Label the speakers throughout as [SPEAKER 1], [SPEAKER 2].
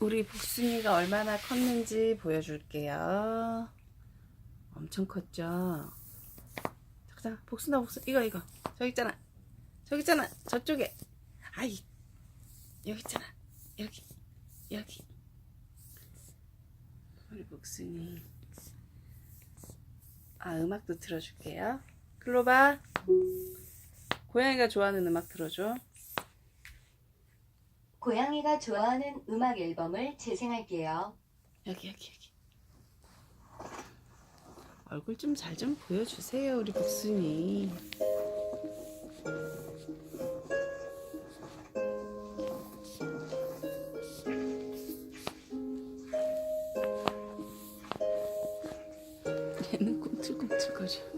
[SPEAKER 1] 우리 복순이가 얼마나 컸는지 보여줄게요. 엄청 컸죠? 잠깐, 복순아, 복순, 이거, 이거. 저기 있잖아. 저기 있잖아. 저쪽에. 아이, 여기 있잖아. 여기, 여기. 우리 복순이. 아, 음악도 틀어줄게요. 클로바. 고양이가 좋아하는 음악 틀어줘.
[SPEAKER 2] 고양이가 좋아하는 음악 앨범을 재생할게요.
[SPEAKER 1] 여기 여기 여기. 얼굴 좀 잘 좀 보여주세요 우리 복순이. 얘는 꿈틀꿈틀거려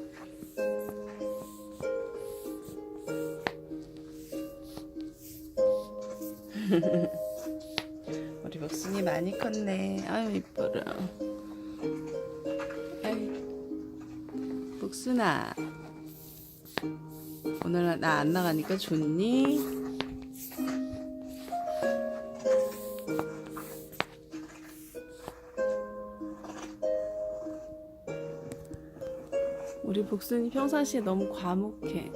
[SPEAKER 1] 우리 복순이 많이 컸네. 아유 이뻐라. 복순아. 오늘 나 안 나가니까 좋니? 우리 복순이 평상시에 너무 과묵해.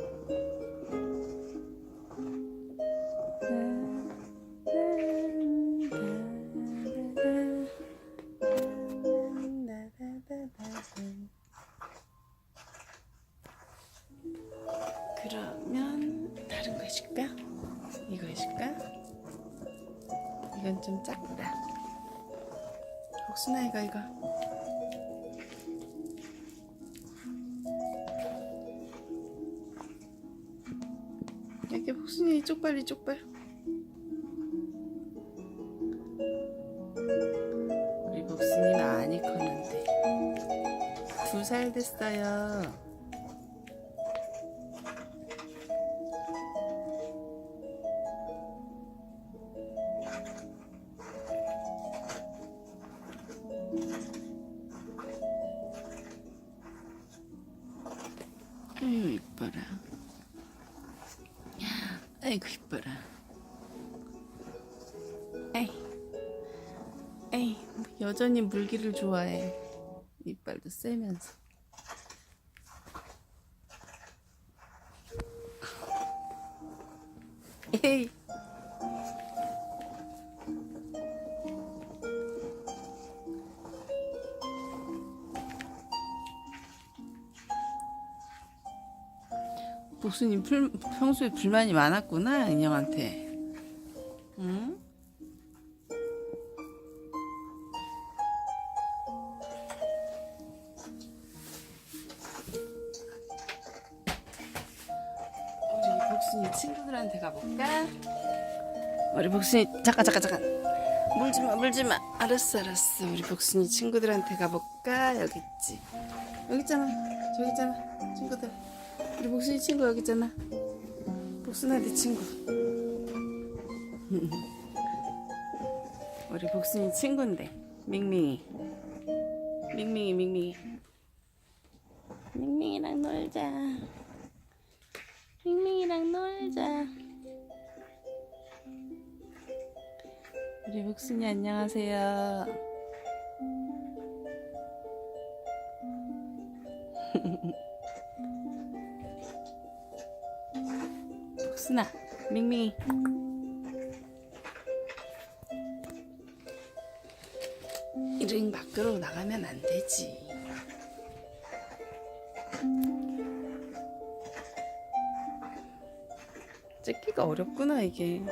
[SPEAKER 1] 그러면 다른 거 해줄까? 이거 해줄까? 이건 좀 작다. 복순아 이거 이거. 이렇게 복순이 이쪽 발 이 쪽 발. 우리 복순이 많이 컸는데 두 살 됐어요. 아유 이뻐라. 아이고 이뻐라. 에이, 에이 여전히 물기를 좋아해. 이빨도 세면서. 에이. 복수님 풀, 평소에 불만이 많았구나 인형한테. 응? 우리 복순이 친구들한테 가볼까? 우리 복순이 잠깐 잠깐 잠깐. 물지마 물지마. 알았어 알았어. 우리 복순이 친구들한테 가볼까? 여기 있지. 여기 있잖아. 저기 있잖아. 친구들 우리 복순이 친구 여기 있잖아. 복순아 네 친구. 우리 복순이 친구인데. 밍밍이. 밍밍이 밍밍이. 밍밍이랑 놀자. 밍밍이랑 놀자. 우리 복순이 안녕하세요 복순아 밍밍이. 이ring 밖으로 나가면 안 되지. 찍기가 어렵구나 이게.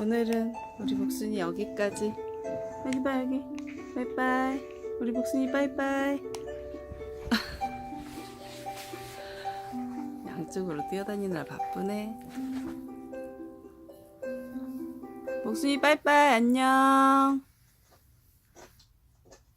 [SPEAKER 1] 오늘은 우리 복순이 여기까지. 여기 봐 여기 빠이빠이 우리 복순이 빠이빠이. 양쪽으로 뛰어다니느라 바쁘네. 복순이 빠이빠이 안녕